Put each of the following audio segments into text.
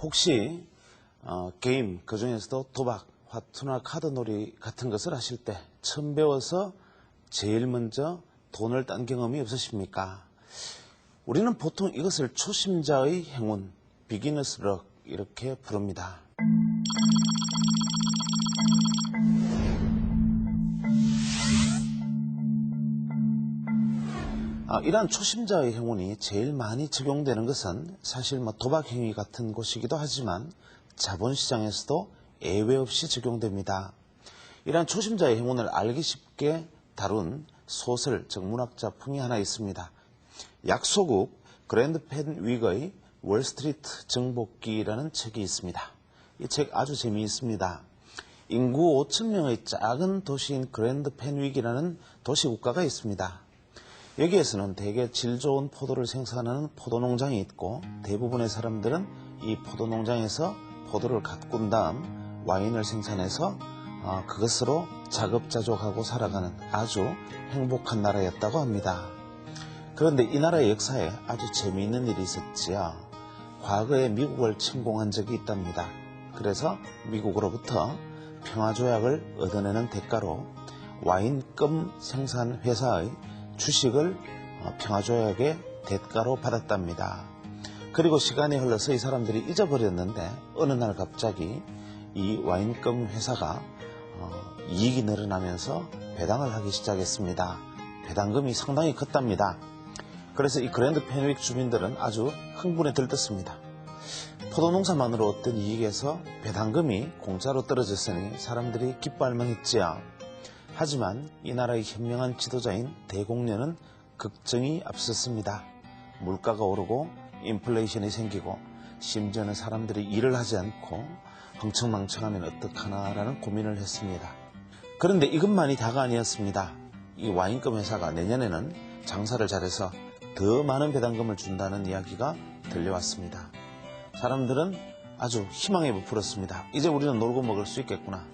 혹시 어, 게임 그 중에서도 도박, 화투나 카드놀이 같은 것을 하실 때 처음 배워서 제일 먼저 돈을 딴 경험이 없으십니까? 우리는 보통 이것을 초심자의 행운, 비기너스 럭 이렇게 부릅니다. 아, 이러한 초심자의 행운이 제일 많이 적용되는 것은 사실 뭐 도박 행위 같은 곳이기도 하지만 자본시장에서도 예외 없이 적용됩니다. 이러한 초심자의 행운을 알기 쉽게 다룬 소설, 즉 문학 작품이 하나 있습니다. 약소국 그랜드 펜 윅의 월스트리트 정복기라는 책이 있습니다. 이 책 아주 재미있습니다. 인구 5천 명의 작은 도시인 그랜드 펜 윅이라는 도시 국가가 있습니다. 여기에서는 대개 질 좋은 포도를 생산하는 포도 농장이 있고 대부분의 사람들은 이 포도 농장에서 포도를 가꾼 다음 와인을 생산해서 어, 그것으로 자급자족하고 살아가는 아주 행복한 나라였다고 합니다. 그런데 이 나라의 역사에 아주 재미있는 일이 있었지요. 과거에 미국을 침공한 적이 있답니다. 그래서 미국으로부터 평화조약을 얻어내는 대가로 와인금 생산 회사의 주식을 어, 평화조약의 대가로 받았답니다. 그리고 시간이 흘러서 이 사람들이 잊어버렸는데 어느 날 갑자기 이 와인금 회사가 어, 이익이 늘어나면서 배당을 하기 시작했습니다. 배당금이 상당히 컸답니다. 그래서 이 그랜드 페닉 주민들은 아주 흥분에 들떴습니다. 포도 농사만으로 얻던 이익에서 배당금이 공짜로 떨어졌으니 사람들이 기뻐할 만 했지요. 하지만 이 나라의 현명한 지도자인 대공련은 걱정이 앞섰습니다. 물가가 오르고 인플레이션이 생기고 심지어는 사람들이 일을 하지 않고 흥청망청하면 어떡하나라는 고민을 했습니다. 그런데 이것만이 다가 아니었습니다. 이 와인금 회사가 내년에는 장사를 잘해서 더 많은 배당금을 준다는 이야기가 들려왔습니다. 사람들은 아주 희망에 부풀었습니다. 이제 우리는 놀고 먹을 수 있겠구나.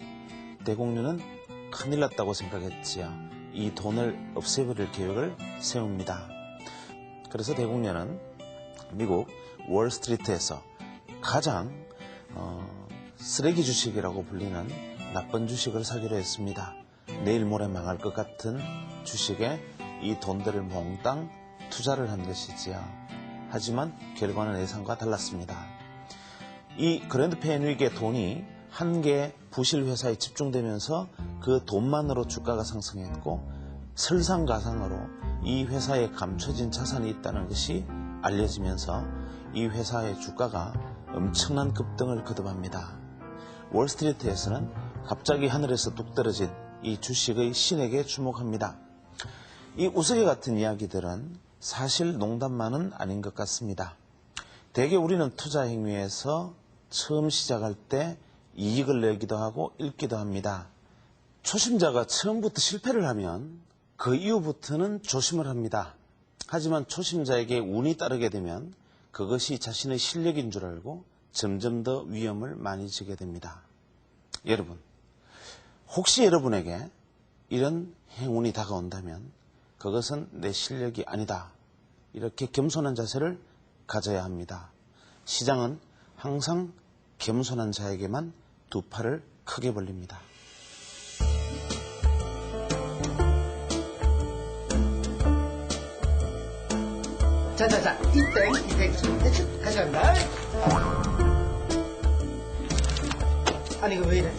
대공련은 큰일 났다고 생각했지요. 이 돈을 없애버릴 계획을 세웁니다. 그래서 대공련은 미국 월스트리트에서 가장 어, 쓰레기 주식이라고 불리는 나쁜 주식을 사기로 했습니다. 내일 모레 망할 것 같은 주식에 이 돈들을 몽땅 투자를 한 것이지요. 하지만 결과는 예상과 달랐습니다. 이 그랜드 페인윅의 돈이 한 개의 부실 회사에 집중되면서 그 돈만으로 주가가 상승했고 설상가상으로 이 회사에 감춰진 자산이 있다는 것이 알려지면서 이 회사의 주가가 엄청난 급등을 거듭합니다. 월스트리트에서는 갑자기 하늘에서 뚝 떨어진 이 주식의 신에게 주목합니다. 이 우스개 같은 이야기들은 사실 농담만은 아닌 것 같습니다. 대개 우리는 투자 행위에서 처음 시작할 때 이익을 내기도 하고 잃기도 합니다. 초심자가 처음부터 실패를 하면 그 이후부터는 조심을 합니다. 하지만 초심자에게 운이 따르게 되면 그것이 자신의 실력인 줄 알고 점점 더 위험을 많이 지게 됩니다. 여러분, 혹시 여러분에게 이런 행운이 다가온다면 그것은 내 실력이 아니다. 이렇게 겸손한 자세를 가져야 합니다. 시장은 항상 겸손한 자에게만 두 팔을 크게 벌립니다. 자 자자 이땡 이땡 대충 가져간다 아니 이거 왜 이래